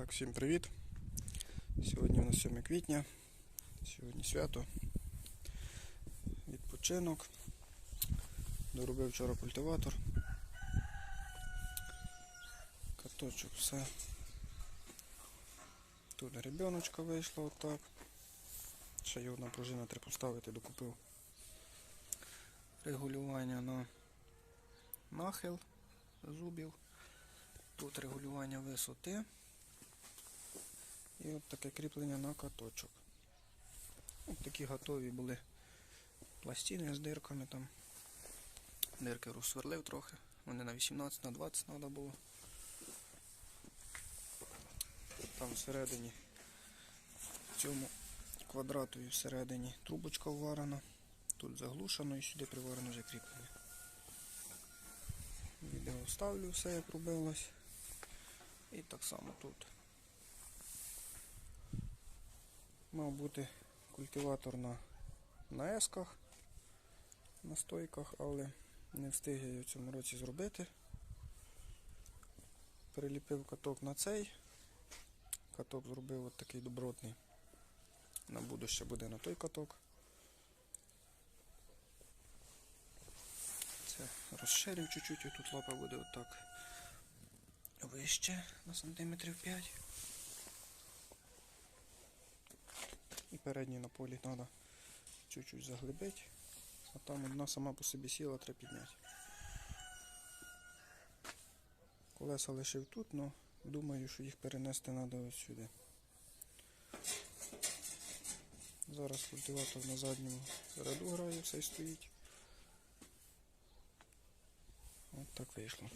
всім привіт! Сьогодні у нас 7 квітня, сьогодні свято, відпочинок. Доробив вчора культиватор. Каточок все. Тут ребеночка вийшла отак. Ще є одна пружина треба поставити, докупив регулювання на нахил зубів. Тут регулювання висоти. І от таке кріплення на каточок. От такі готові були пластини з дирками там. Дирки розсверлив трохи. Вони на 18 на 20 треба було. Там всередині в цьому квадратові всередині трубочка вварена. Тут заглушено і сюди приварено вже кріплення. Відео ставлю все як робилось. І так само тут. Мав бути культиватор на, на есках, на стойках, але не встиг я її в цьому році зробити. Приліпив каток на цей. Каток зробив от такий добротний. На будуще буде на той каток. Це розширив чуть-чуть, тут лапа буде отак вище на сантиметрів 5. І передній на полі треба чуть-чуть заглибити, а там одна сама по собі сіла, треба підняти. Колеса лишив тут, але думаю, що їх перенести треба ось сюди. Зараз культиватор на задньому ряду грає, все й стоїть. От так вийшло.